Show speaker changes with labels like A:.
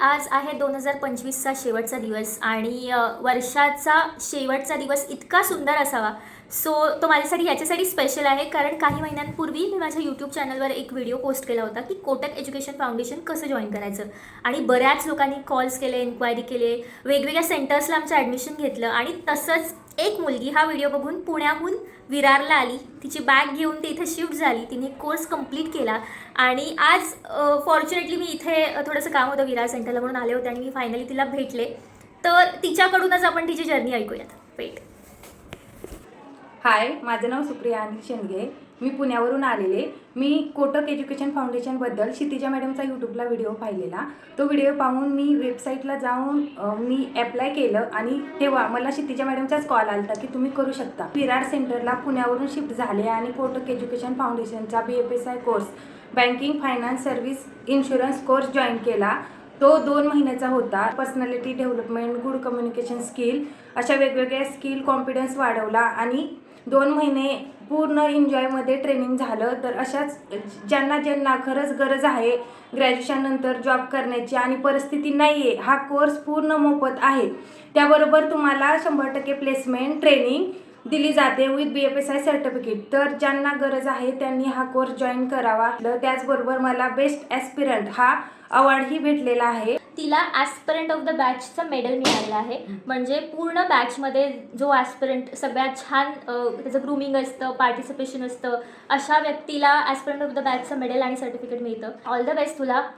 A: आज आहे दोन हजार पंचवीसचा शेवटचा दिवस आणि वर्षाचा शेवटचा दिवस इतका सुंदर असावा. सो तो माझ्यासाठी याच्यासाठी स्पेशल आहे. कारण काही महिन्यांपूर्वी मी माझ्या यूट्यूब चॅनलवर एक व्हिडिओ पोस्ट केला होता की कोटक एज्युकेशन फाउंडेशन कसं जॉईन करायचं. आणि बऱ्याच लोकांनी कॉल्स केले इन्क्वायरी केले वेगवेगळ्या सेंटर्सला आमचं ॲडमिशन घेतलं आणि तसंच एक मुलगी हा व्हिडिओ बघून पुण्याहून विरारला आली. तिची बॅग घेऊन ती इथे शिफ्ट झाली. तिने कोर्स कंप्लीट केला आणि आज फॉर्च्युनेटली मी इथे थोडंसं काम होतं विरार सेंटरला म्हणून आले होते आणि मी फायनली तिला भेटले. तर तिच्याकडूनच आपण तिची जर्नी ऐकूयात.
B: हाय माझं नाव सुप्रिया अनिल शेंडगे. मी पुण्यावरून आलेले. मी कोटक एज्युकेशन फाउंडेशनबद्दल क्षितिजा मॅडमचा यूट्यूबला व्हिडिओ पाहिलेला. तो व्हिडिओ पाहून मी वेबसाईटला जाऊन मी ॲप्लाय केलं आणि तेव्हा मला क्षितिजा मॅडमचाच कॉल आला होता की तुम्ही करू शकता. विरार सेंटरला पुण्यावरून शिफ्ट झाले आणि Kotak education फाउंडेशनचा B F S I course banking finance service insurance course join केला. तो दोन महिन्याचा होता. Personality development good communication skill अशा वेगवेगळ्या स्किल कॉन्फिडन्स वाढवला आणि दोन महिने पूर्ण एन्जॉयमध्ये ट्रेनिंग झालं तर अशाच ज्यांना ज्यांना खरंच गरज आहे ग्रॅज्युएशननंतर जॉब करण्याची आणि परिस्थिती नाही आहे हा कोर्स पूर्ण मोफत आहे. त्याबरोबर तुम्हाला शंभर टक्के प्लेसमेंट ट्रेनिंग दिली जाते with B F S I certificate तर ज्यांना गरज आहे त्यांनी हा कोर्स जॉईन करावा. त्याचबरोबर मला बेस्ट ॲस्पिरंट हा अवॉर्डही भेटलेला आहे.
A: तिला ॲस्पिरंट ऑफ द बॅचचं मेडल मिळालेलं आहे. म्हणजे पूर्ण बॅचमध्ये जो ॲस्पिरंट सगळ्यात छान त्याचं ग्रूमिंग असतं पार्टिसिपेशन असतं अशा व्यक्तीला ॲस्पिरंट ऑफ द बॅचचं मेडल आणि सर्टिफिकेट मिळतं. ऑल द बेस्ट तुला.